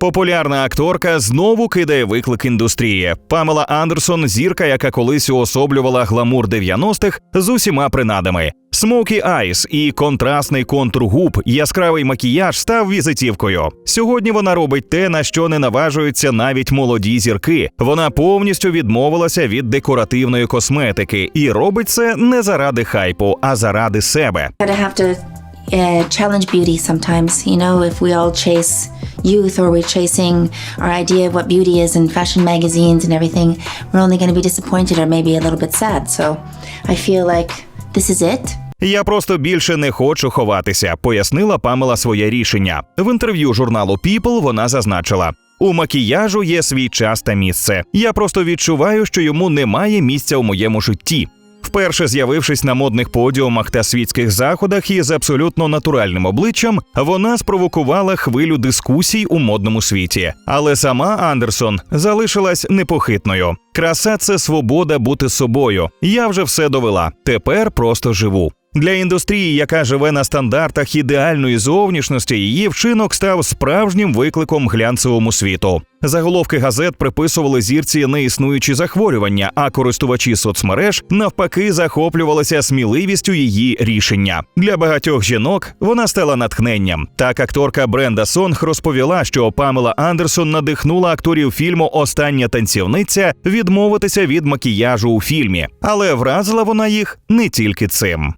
Популярна акторка знову кидає виклик індустрії. Памела Андерсон, зірка, яка колись уособлювала гламур 90-х з усіма принадами. Смокі Айс і контрастний контур губ, яскравий макіяж став візитівкою. Сьогодні вона робить те, на що не наважуються навіть молоді зірки. Вона повністю відмовилася від декоративної косметики і робить це не заради хайпу, а заради себе. Uh, challenge beauty sometimes. You know, if we all chase youth or we're chasing our idea of what beauty is in fashion magazines and everything, we're only going to be disappointed or maybe a little bit sad. So I feel like this is it. Я просто більше не хочу ховатися, пояснила Памела своє рішення. В інтерв'ю журналу People вона зазначила. У макіяжу є свій час та місце. Я просто відчуваю, що йому немає місця у моєму житті. Вперше з'явившись на модних подіумах та світських заходах із абсолютно натуральним обличчям, вона спровокувала хвилю дискусій у модному світі. Але сама Андерсон залишилась непохитною. Краса це свобода бути собою. Я вже все довела. Тепер просто живу. Для індустрії, яка живе на стандартах ідеальної зовнішності, її вчинок став справжнім викликом глянцевому світу. Заголовки газет приписували зірці неіснуючі захворювання, а користувачі соцмереж навпаки захоплювалися сміливістю її рішення. Для багатьох жінок вона стала натхненням. Так акторка Бренда Сонг розповіла, що Памела Андерсон надихнула акторів фільму Остання танцівниця відмовитися від макіяжу у фільмі, але вразила вона їх не тільки цим.